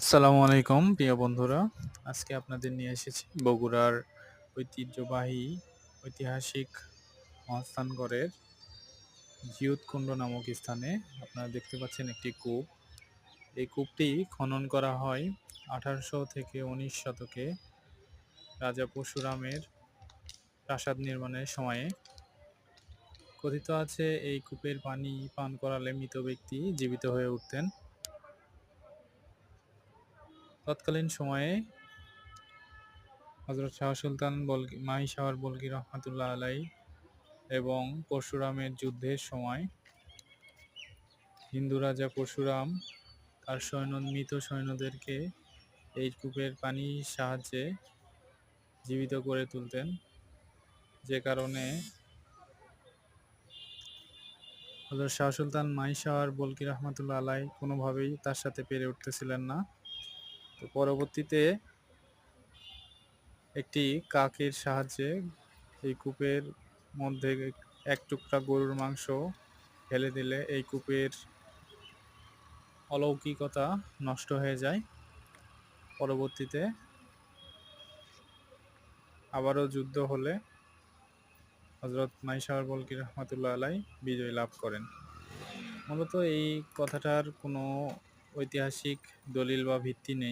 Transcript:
আসসালামু আলাইকুম, প্রিয় বন্ধুরা। আজকে আপনাদের নিয়ে এসেছি বগুড়ার ঐতিহ্যবাহী, ঐতিহাসিক মহাস্থানগড়ের জিউতকুণ্ড নামক স্থানে আপনারা দেখতে পাচ্ছেন একটি কূপ। এই কূপটি খনন করা হয় আঠারোশো থেকে উনিশ শতকে রাজা পরশুরামের প্রাসাদ নির্মাণের সময়ে। কথিত আছে, এই কূপের পানি পান করালে মৃত ব্যক্তি জীবিত হয়ে উঠতেন। তৎকালীন সময়ে হজরত শাহ সুলতান বলকি মাহি শাহর বলকি রহমাতুল্লাহ আলাই এবং পরশুরামের যুদ্ধের সময় হিন্দু রাজা পরশুরাম তার সৈন্য মৃত সৈন্যদেরকে এই কূপের পানির সাহায্যে জীবিত করে তুলতেন। যে কারণে হজরত শাহ সুলতান মাই শাহর বলকি রহমাতুল্লাহ আলাই কোনোভাবেই তার সাথে পেরে উঠতেছিলেন না। তো পরবর্তীতে একটি কাকের সাহায্যে এই কূপের মধ্যে এক টুকরা গরুর মাংস ফেলে দিলে এই কূপের অলৌকিকতা নষ্ট হয়ে যায়। পরবর্তীতে আবারও যুদ্ধ হলে হজরত মাইশাওয়ার বলকি রহমতুল্লাহ আলাই বিজয় লাভ করেন। মূলত এই কথাটার কোনো ঐতিহাসিক দলিল বা ভিত্তি নেই।